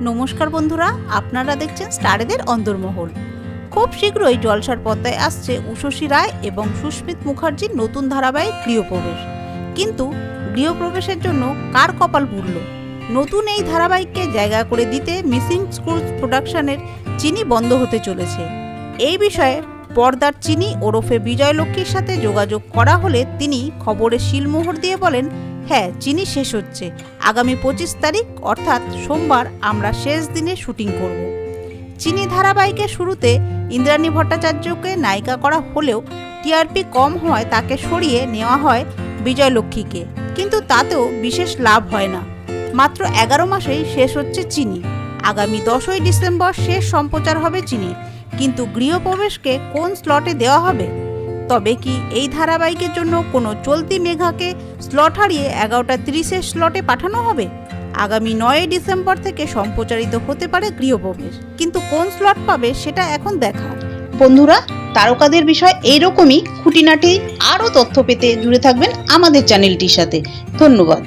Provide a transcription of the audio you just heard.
নমস্কার বন্ধুরা, আপনারা দেখছেন স্টারেদের অন্দরমহল খুব শীঘ্রই জলসার পর্দায় আসছে উষসী রায় এবং সুস্মিত মুখার্জির নতুন ধারাবাহিক গৃহপ্রবেশ। কিন্তু গৃহপ্রবেশের জন্য কার কপাল পুরল নতুন এই ধারাবাহিককে জায়গা করে দিতে মিসিং স্কুল প্রোডাকশনের চিনি বন্ধ হতে চলেছে। এই বিষয়ে পর্দার চিনি ওরফে বিজয়লক্ষ্মীর সাথে যোগাযোগ করা হলে তিনি খবরে শিলমোহর দিয়ে বলেন হ্যাঁ চিনি শেষ হচ্ছে। আগামী পঁচিশ তারিখ, অর্থাৎ সোমবার, আমরা শেষ দিনে শুটিং করব। চিনি ধারাবাহিকের শুরুতে ইন্দ্রাণী ভট্টাচার্যকে নায়িকা করা হলেও টিআরপি কম হওয়ায় তাকে সরিয়ে নেওয়া হয় বিজয়লক্ষ্মীকে কিন্তু তাতেও বিশেষ লাভ হয় না। মাত্র এগারো মাসেই শেষ হচ্ছে চিনি। আগামী দশই ডিসেম্বর শেষ সম্প্রচার হবে চিনি কিন্তু গৃহপ্রবেশকে কোন স্লটে দেওয়া হবে? তবে কি এই ধারাবাহিকের জন্য কোনো চলতি মেঘাকে স্লট হারিয়ে এগারোটা তিরিশের স্লটে পাঠানো হবে? আগামী নয় ডিসেম্বর থেকে সম্প্রচারিত হতে পারে গৃহপ্রবেশ। কিন্তু কোন স্লট পাবে সেটা এখন দেখা। বন্ধুরা, তারকাদের বিষয় এইরকমই। খুঁটিনাটি আরও তথ্য পেতে জুড়ে থাকবেন আমাদের চ্যানেলটির সাথে। ধন্যবাদ।